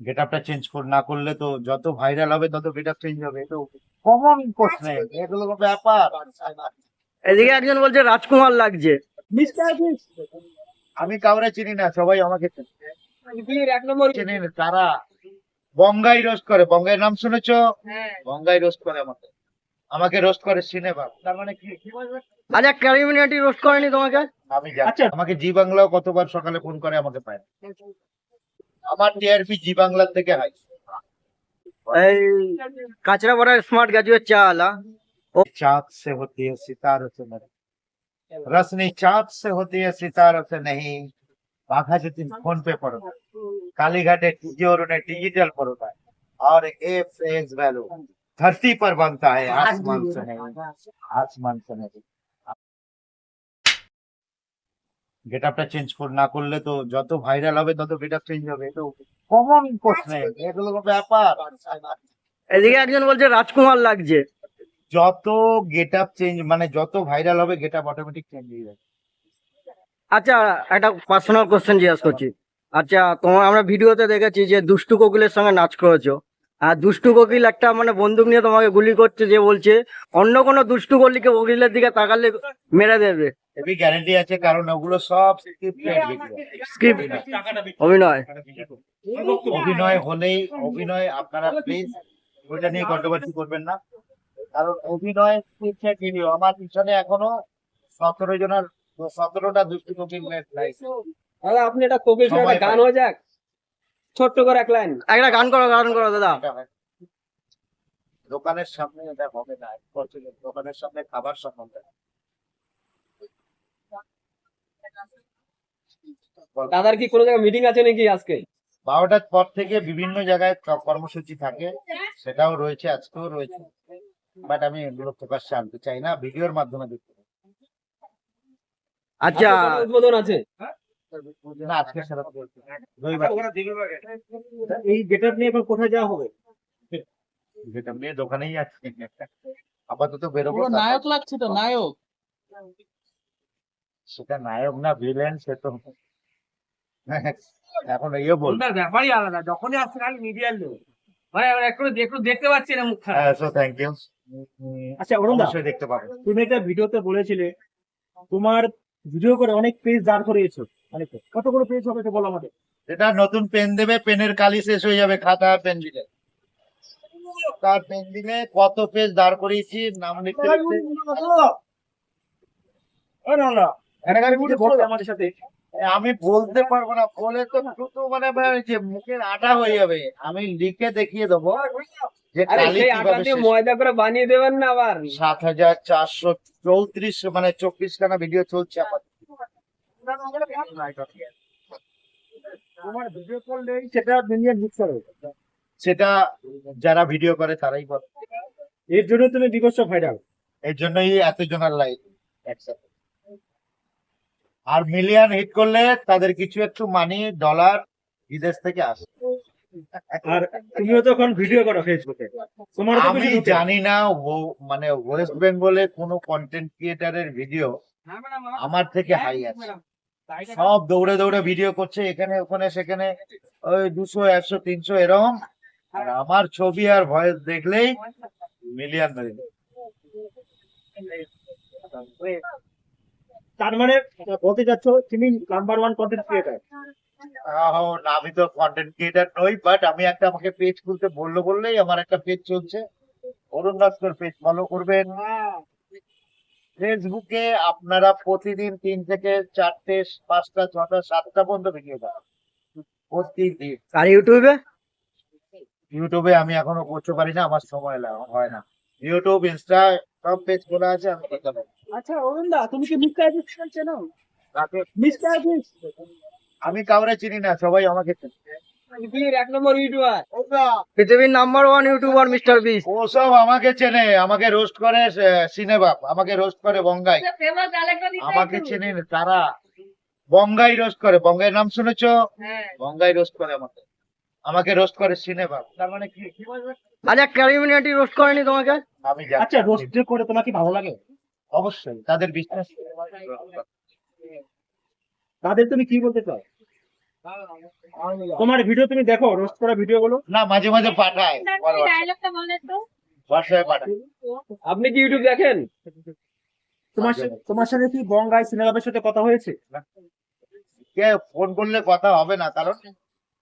Gate আপটা change না করলে তো যত ভাইরাল হবে তত গেট আপ চেঞ্জ হবে তো কমন প্রশ্ন এগুলো কোনো ব্যাপার। এদিকে একজন বলছে রাজকুমার লাগছে। আমি কাউরে চিনি না সবাই আমাকে চেনে। এক নম্বর চেনে না, তারা বঙ্গাই রোস্ট করে। বঙ্গাই নাম শুনেছো? বঙ্গাই রোস্ট করে আমাকে। আমাকে রোস্ট করে সিনেমা তার মানে কি? কি আচ্ছা ক্যারিমিনাটি রোস্ট করেনি তোমাকে? আমি জানি। আমাকে জি বাংলাও কতবার সকালে ফোন করে আমাকে পায় না। আমার টিআরপি জি বাংলার থেকে হাই এই কাঁচরাপাড়া স্মার্ট গ্রাজুয়েট চা আলা चाँद से होती है सितारों से नहीं रसनी चाँद से होती है सितारों से नहीं बाघा जो तुम फोन पे पढ़ो कालीघाटे टीजोर ने डिजिटल पढ़ोता है और ए फेस वैल्यू धरती पर बनता है आसमान से नहीं आसमान से नहीं গেট আপটা চেঞ্জ না করলে তো যত ভাইরাল হবে তত গেট আপ চেঞ্জ হবে। তো কমন প্রশ্ন। এগুলো কোনো ব্যাপার। এদিকে একজন বলছে রাজকুমার লাগছে। যত গেট আপ চেঞ্জ মানে যত ভাইরাল হবে গেট আপ অটোমেটিক চেঞ্জ হয়ে যাবে। আচ্ছা একটা পার্সোনাল কোশ্চেন জিজ্ঞাসা করছি। আচ্ছা তোমার আমরা ভিডিওতে দেখেছি যে দুষ্টু কোকিলের সঙ্গে নাচ করেছ। আর দুষ্টু কোকিল একটা মানে বন্দুক নিয়ে তোমাকে গুলি করছে যে বলছে অন্য কোনো দুষ্টু কোকিলকে কোকিলের দিকে তাকালে মেরে দেবে। এবি গ্যারান্টি আছে কারণ ওগুলো সব স্ক্রিপ্ট অভিনয়। অভিনয়। হলেই অভিনয় আপনারা প্লিজ ওইটা নিয়ে কন্ট্রোভার্সি করবেন না। কারণ অভিনয় স্ক্রিপ্টেড ভিডিও আমার পিছনে এখনও সতেরো জনের সতেরোটা দুষ্টি কোকিল দাদা আপনি একটা কোকিল সময় গান হয়ে যাক ছোট্ট করে এক লাইন। একটা গান করো গান করো দাদা। দোকানের সামনে এটা হবে না দোকানের সামনে খাবার সম্বন্ধে। দাদার কি কোনো জায়গায় মিটিং আছে নাকি আজকে? বারোটার পর থেকে বিভিন্ন জায়গায় কর্মসূচি থাকে সেটাও রয়েছে আজকেও রয়েছে। বাট আমি এগুলো প্রকাশ্যে আনতে চাই না ভিডিওর মাধ্যমে দেখতে আচ্ছা। উদ্বোধন আছে। না আজকে সেটা তো বলছি। না। রবিবার এই গেটআপ নিয়ে এবার কোথায় যাওয়া হবে? যেটা মেয়ে দোকানেই আছে। আপাতত বেরোবো নায়ক লাগছে তো নায়ক। সেটা নায়ক না ভিলেন সে তো এখন ইয়ে বল ব্যাপারই আলাদা যখনই আসছে খালি মিডিয়ার লোক। মানে আমরা একটু একটু দেখতে পাচ্ছি না মুখ হ্যাঁ সো থ্যাংক ইউ আচ্ছা অরুণ দা দেখতে পাবেন তুমি একটা ভিডিওতে বলেছিলে তোমার ভিডিও করে অনেক পেজ দাঁড় করিয়েছো। কত করে পেজ হবে এটা বলো আমাদের যেটা নতুন পেন দেবে পেনের কালি শেষ হয়ে যাবে খাতা পেন দিলে তার পেন দিলে কত পেজ দাঁড় করিয়েছি নাম লিখতে আমাদের সাথে। আমি বলতে পারব না বলে তো শুধু মানে যে মুখের আটা হয়ে যাবে। আমি লিখে দেখিয়ে দেবো যে কালি কীভাবে ময়দা করে বানিয়ে দেবেন না আবার? সাত হাজার চারশো চৌত্রিশ মানে চব্বিশ খানা ভিডিও চলছে আমার। তোমার ভিডিও করলে সেটা দুনিয়া করে সেটা যারা ভিডিও করে তারাই বলে। এর জন্য তুমি ভাইরাল এর জন্যই এতজনের লাইক একসাথে। আর মিলিয়ন হিট করলে তাদের কিছু একটু মানি ডলার বিদেশ থেকে আসে। আর তুমিও তো এখন ভিডিও করো ফেসবুকে তোমার তো আমি জানি না ও মানে ওয়েস্ট বেঙ্গলে কোনো কন্টেন্ট ক্রিয়েটারের ভিডিও আমার থেকে হাই আছে। সব দৌড়ে দৌড়ে ভিডিও করছে এখানে ওখানে সেখানে ওই দুশো একশো তিনশো এরকম আর আমার ছবি আর ভয়েস দেখলেই মিলিয়ন তার মানে বলতে চাচ্ছ তুমি নাম্বার ওয়ান কন্টেন্ট ক্রিয়েটার আমি তো কন্টেন্ট ক্রিয়েটার নই বাট আমি একটা আমাকে পেজ খুলতে বলল বললেই আমার একটা পেজ চলছে। অরুণ দাসকর পেজ ফলো করবেন। ফেসবুকে আপনারা প্রতিদিন তিন থেকে চারটে পাঁচটা ছটা সাতটা পর্যন্ত ভিডিও দেন প্রতিদিন। আর ইউটিউবে ইউটিউবে আমি এখনও করতে পারি না আমার সময় লাগে হয় না। ইউটিউব ইনস্টা সব পেজ খোলা আছে আমি করতে পারি আচ্ছা অরুণ দা তুমি কি মিস্টার বিস্ট চেনো? মিস্টার বিস্ট আমি কাউরে চিনি না সবাই আমাকে চেনে। পৃথিবীর এক নম্বর ইউটিউবার। পৃথিবীর number one YouTuber mister beast ওসব আমাকে চেনে আমাকে রোস্ট করে সিনেবাপ আমাকে রোস্ট করে বঙ্গাই। আমাকে চেনে তারা। বঙ্গাই রোস্ট করে বঙ্গাই নাম শুনেছো? বঙ্গাই রোস্ট করে আমাকে। আমাকে রোস্ট করে সিনেবাপ তার মানে কি? কি আচ্ছা ক্যারিমিনাটি রোস্ট করেনি তোমাকে? আমি আচ্ছা রোস্ট করে তোমার কি ভালো লাগে? অবশ্যই তাদের বিশ্বাস। তাদের তুমি কি বলতে চাও? তোমার ভিডিও তুমি দেখো রোস্ট করা ভিডিও গুলো। না মাঝে মাঝে পাঠায়। ডায়লগটা বলে তো হোয়াটসঅ্যাপে পাঠায়। আপনি কি ইউটিউব দেখেন? তোমার সাথে তোমার সাথে কি বঙ্গাই সিনেমার সাথে কথা হয়েছে? কে ফোন করলে কথা হবে না কারণ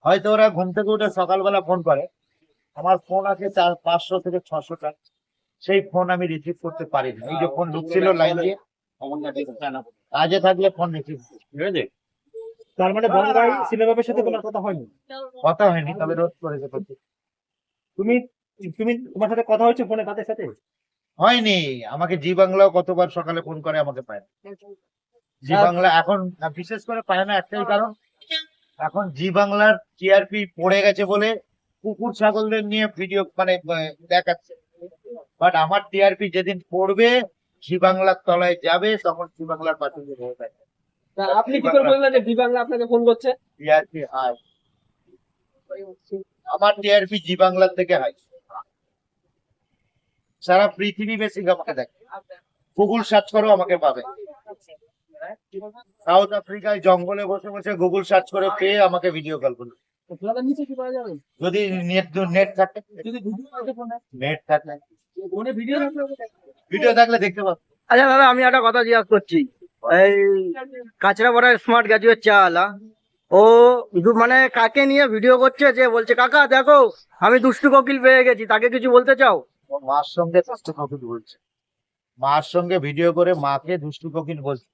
হয়তো ওরা ঘুম থেকে উঠে সকালবেলা ফোন করে। আমার ফোন আছে চার পাঁচশো থেকে ছশো টাকা সেই ফোন আমি রিসিভ করতে পারি না এই যে ফোন ঢুকছিল লাইন দিয়ে। কাজে থাকলে ফোন রিসিভ ঠিক আছে। তার মানে বঙ্গাই সিনেমার সাথে তোমার কথা হয়নি? কথা হয়নি তবে রোজ করে যেতে তুমি তুমি তোমার সাথে কথা হয়েছে ফোনে তাদের সাথে? হয়নি। আমাকে জি বাংলাও কতবার সকালে ফোন করে আমাকে পায় না। জি বাংলা এখন বিশেষ করে পায় না একটাই কারণ এখন জি বাংলার টিআরপি পড়ে গেছে বলে কুকুর ছাগলদের নিয়ে ভিডিও মানে দেখাচ্ছে। বাট আমার টিআরপি যেদিন পড়বে জি বাংলার তলায় যাবে তখন জি বাংলার পাশে হয়ে আপনি কি করে বললেন যে ডি বাংলা আপনাকে ফোন করছে? টিআরপি হাই আমার টিআরপি জি বাংলার থেকে হাই সারা পৃথিবী বেশি আমাকে দেখে। গুগল সার্চ করো আমাকে পাবে। সাউথ আফ্রিকায় জঙ্গলে বসে বসে গুগল সার্চ করে পেয়ে আমাকে ভিডিও কল করল। নিচে কি পাওয়া যাবে? যদি নেট নেট থাকে। যদি নেট ভিডিও ভিডিও থাকলে দেখতে পাবো। আচ্ছা দাদা আমি একটা কথা জিজ্ঞাসা করছি। এই কাঁচরাপাড়ার স্মার্ট গ্রাজুয়েট চা আলা ও মানে কাকে নিয়ে ভিডিও করছে যে বলছে কাকা দেখো আমি দুষ্টু কোকিল পেয়ে গেছি তাকে কিছু বলতে চাও? ওর মার সঙ্গে দুষ্টু কোকিল বলছে। মার সঙ্গে ভিডিও করে মাকে দুষ্টু কোকিল বলছে।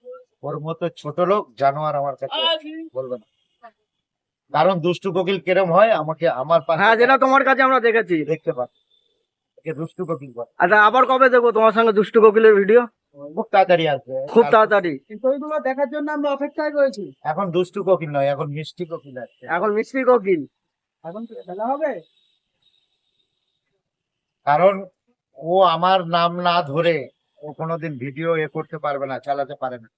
ওর মতো ছোট লোক জানোয়ার আমার কাছে বলবে না। কারণ দুষ্টু কোকিল কিরম হয় আমাকে আমার পাশে হ্যাঁ যেটা তোমার কাছে আমরা দেখেছি। দেখতে পাচ্ছি দুষ্টু কোকিল আচ্ছা আবার কবে দেখব তোমার সঙ্গে দুষ্টু কোকিলের ভিডিও খুব তাড়াতাড়ি আসবে। খুব তাড়াতাড়ি। কিন্তু ওইগুলো দেখার জন্য আমরা অপেক্ষায় রয়েছি। এখন দুষ্টু কোকিল নয় এখন মিষ্টি কোকিল আসছে এখন মিষ্টি কোকিল। এখন খেলা হবে? কারণ ও আমার নাম না ধরে ও কোনোদিন ভিডিও এ করতে পারবে না চালাতে পারে না।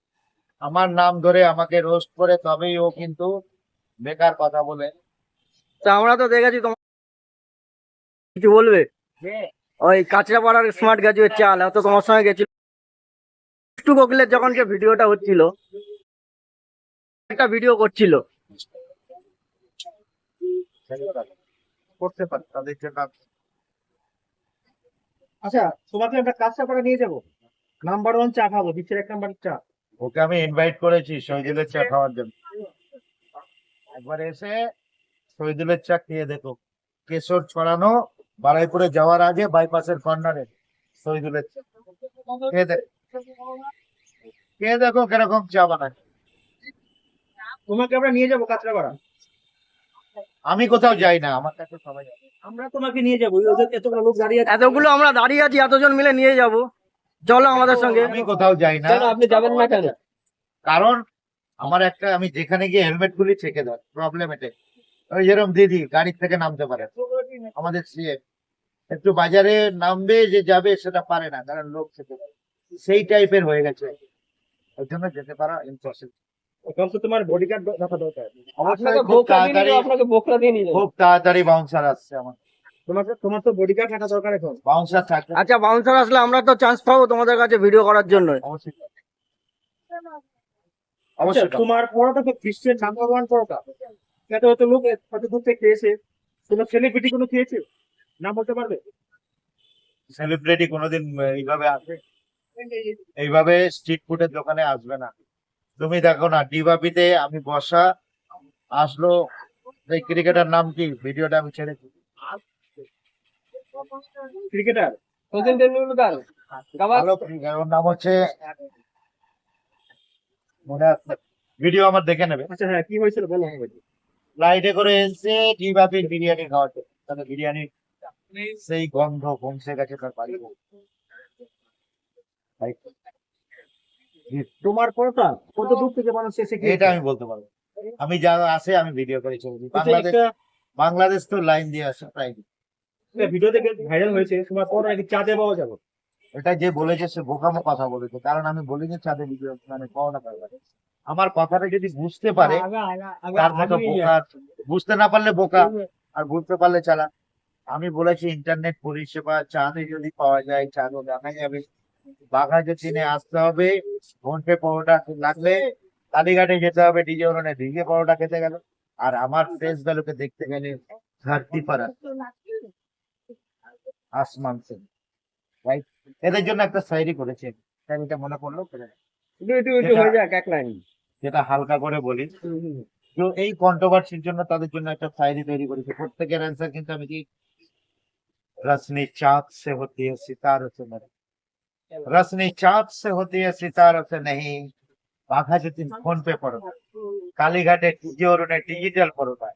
আমার নাম ধরে আমাকে রোস্ট করে তবেই ও কিন্তু বেকার কথা বলে। তা আমরা তো দেখেছি তোমার কিছু বলবে? ওই কাঁচরাপাড়ার স্মার্ট গ্রাজুয়েট চাল এত তোমার সঙ্গে গেছিল। দুষ্টু কোকিলের যখন যে ভিডিওটা হচ্ছিল একটা ভিডিও করছিল। করতে পারে তাদের জন্য আচ্ছা তোমাকে একটা করে নিয়ে যাব। নাম্বার ওয়ান চা খাব বিশ্বের এক নাম্বার চা। ওকে আমি ইনভাইট করেছি শহীদুলের চা খাওয়ার জন্য। একবার এসে শহীদুলের চা খেয়ে দেখো। কেশর ছড়ানো বারাইপুরে যাওয়ার আগে বাইপাসের কর্নারে শহীদুলের চা। খেয়ে দেখো। খেয়ে দেখো কীরকম চা বানায়। তোমাকে আমরা নিয়ে যাব কাঁচরাপাড়া। আমি কোথাও যাই না আমার কাছে সবাই। আমরা তোমাকে নিয়ে যাব এতগুলো লোক দাঁড়িয়ে আছে। এতগুলো আমরা দাঁড়িয়ে আছি এতজন মিলে নিয়ে যাব। চলো আমাদের সঙ্গে। আমি কোথাও যাই না। আপনি যাবেন না কেন? কারণ আমার একটা আমি যেখানে গিয়ে হেলমেট গুলি ছেকে দেয় প্রবলেম এটাই ওই যেরকম দিদি গাড়ি থেকে নামতে পারে। আমাদের সিএম একটু বাজারে নামবে যে যাবে সেটা পারে না কারণ লোক ছেকে দেয়। সেই টাইপের হয়ে গেছে। ওই জন্য যেতে পারা ইম্পসিবল তো তোমার বডিগার্ড রাখা দরকার। আপনাকে বোকরা দিয়ে নিয়ে আপনাকে বোকরা দিয়ে নিয়ে খুব তাড়াতাড়ি বাউন্সার আসছে আমার। তোমাকে তোমার তো বডিগার্ড রাখা দরকার এখন। বাউন্সার থাকলে আচ্ছা বাউন্সার আসলে আমরা তো চান্স পাবো তোমাদের কাছে ভিডিও করার জন্য। অবশ্যই। আচ্ছা, অবশ্যই তোমার পরোটা তো বিশ্বের নাম্বার ওয়ান পরোটা। এত এত লোক কত দূর থেকে খেয়েছে। তোমার সেলিব্রিটি কোনো খেয়েছে? নাম বলতে পারবে? সেলিব্রিটি কোনোদিন এইভাবে আসবে? এইভাবে স্ট্রিট ফুডের দোকানে আসবে না। তুমি দেখো না ডিবাপিতে আমি বসা আসলো এই ক্রিকেটার নাম কি? ভিডিওটা আমি ছেড়েছি ক্রিকেটার সচিন টেন্ডুলকার। ওর নাম হচ্ছে মনে আছে। ভিডিও আমার দেখে নেবে। আচ্ছা হ্যাঁ কি হয়েছিল বলো ফ্লাইটে করে এসে ডিবাপির বিরিয়ানি খাওয়াতে তাহলে বিরিয়ানি সেই গন্ধ পৌঁছে গেছে তার বাড়ি তোমার পরোটা কত দূর থেকে মানুষ এসে এটা আমি বলতে পারব। আমি যা আসে আমি ভিডিও করে বাংলাদেশ বাংলাদেশ তো লাইন দিয়ে আসে প্রায় ভিডিও ভাইরাল হয়েছে তোমার পর নাকি চাঁদে পাওয়া যাবে। এটা যে বলেছে সে বোকামো কথা বলেছে। কারণ আমি বলিনি চাঁদে ভিডিও মানে পাওয়া পারবে আমার কথাটা যদি বুঝতে পারে তার মতো বোকা বুঝতে না পারলে বোকা আর বুঝতে পারলে চালা আমি বলেছি ইন্টারনেট পরিষেবা চাঁদে যদি পাওয়া যায় চাঁদও দেখা যাবে। বাঘাকে চিনে আসতে হবে। ঘন্টে পরোটা লাগলে কালীঘাটে যেতে হবে। ডিজে পরোটা খেতে গেল। আর আমার ফ্রেশ ভ্যালুকে দেখতে গেলে পাড়া। আসমান সিং রাইট এদের জন্য একটা সাইরি করেছে। এটা মনে যেটা হালকা করে বলি। তো এই কন্ট্রোভার্সির জন্য তাদের জন্য একটা সাইরি তৈরি করেছে। প্রত্যেকের অ্যান্সার কিন্তু আমি কি? রাজনীতি চাঁদ সে হতে তার হচ্ছে रसनी चाप से होती है सितारों से नहीं। बाघा जी तुम फ़ोन पे पढ़ो। कालीघाटे टीजोर ने डिजिटल है।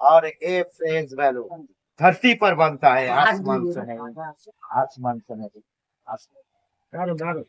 और ए फेस वैल्यू धरती पर बनता है आसमान से नहीं। आसमान से नहीं। आसमान।